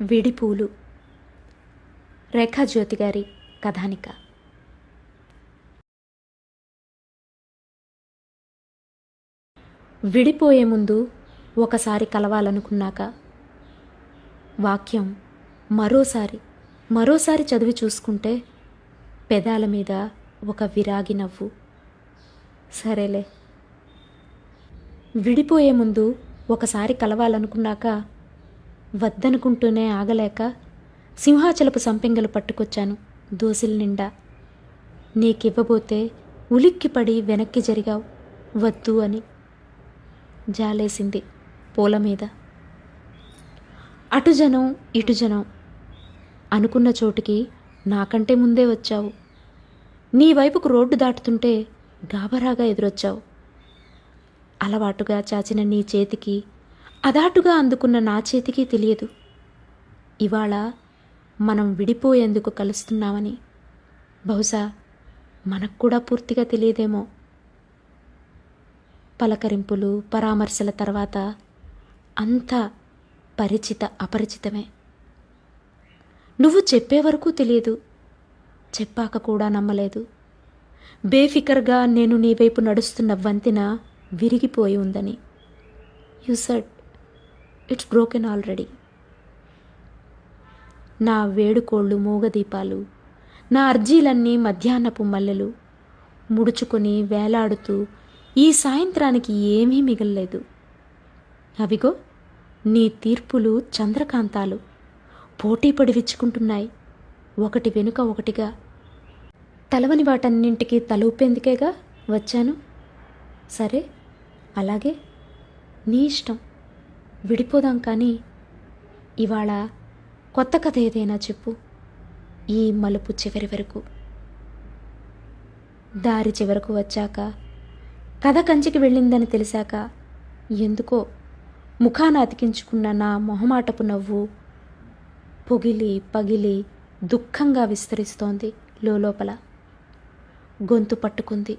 విడిపూలు. రేఖాజ్యోతి గారి కథానిక. విడిపోయే ముందు ఒకసారి కలవాలనుకున్నాక వాక్యం మరోసారి మరోసారి చదివి చూసుకుంటే పెదాల మీద ఒక విరాగి నవ్వు. సరేలే. విడిపోయే ముందు ఒకసారి కలవాలనుకున్నాక వద్దనుకుంటూనే ఆగలేక సింహాచలపు సంపింగలు పట్టుకొచ్చాను దోసిల నిండా. నీకివ్వబోతే ఉలిక్కిపడి వెనక్కి జరిగావు వద్దు అని జాలేసింది పూల మీద. అటు జనం ఇటు జనం అనుకున్న చోటుకి నాకంటే ముందే వచ్చావు. నీ వైపుకు రోడ్డు దాటుతుంటే గాబరాగా ఎదురొచ్చావు. అలవాటుగా చాచిన నీ చేతికి అదాటుగా అందుకున్న నా చేతికి తెలియదు. ఇవాళ మనం విడిపోయేందుకు కలుస్తున్నామని. బహుశా మనకు కూడా పూర్తిగా తెలియదేమో. పలకరింపులు పరామర్శల తర్వాత అంతా పరిచిత అపరిచితమే. నువ్వు చెప్పే వరకు తెలియదు. చెప్పాక కూడా నమ్మలేదు. బేఫికర్గా నేను నీ వైపు నడుస్తున్న వంతెన విరిగిపోయి ఉందని. You said it's broken already నా వేడుకోళ్ళు మూగదీపాలు నా అర్జీలన్నీ మధ్యాహ్నపు మల్లెలు ముడుచుకొని వేలాడుతూ ఈ సాయంత్రానికి ఏమీ మిగల్లేదు. అవిగో నీ తీర్పులు చంద్రకాంతాలు. పోటీపడి విచ్చుకుంటున్నాయి. ఒకటి వెనుక ఒకటిగా. తలవని వాటన్నింటికి తలూపేందుకేగా వచ్చాను? సరే అలాగే. నీ ఇష్టం. విడిపోదాం కానీ ఇవాళ కొత్త కథ ఏదైనా చెప్పు. ఈ మలుపు చివరి వరకు. దారి చివరకు వచ్చాక కథ కంచికి వెళ్ళిందని తెలిసాక ఎందుకో ముఖాన అతికించుకున్న నా మొహమాటపు నవ్వు పొగిలి పగిలి దుఃఖంగా విస్తరిస్తోంది లోపల గొంతు పట్టుకుంది.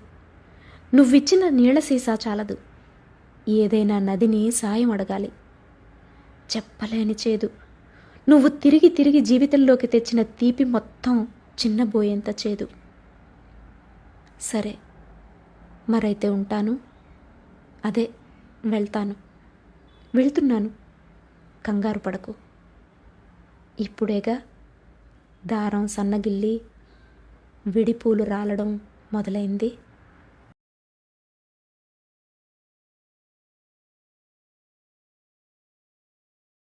నువ్విచ్చిన నీళ్ళ సీసా చాలదు. ఏదైనా నదిని సాయం అడగాలి. చెప్పలేని చేదు. నువ్వు తిరిగి తిరిగి జీవితంలోకి తెచ్చిన తీపి మొత్తం చిన్నబోయేంత చేదు. సరే మరైతే ఉంటాను. అదే వెళ్తాను. వెళ్తున్నాను. కంగారు పడకు. ఇప్పుడేగా దారం సన్నగిల్లి విడిపూలు రాలడం మొదలైంది.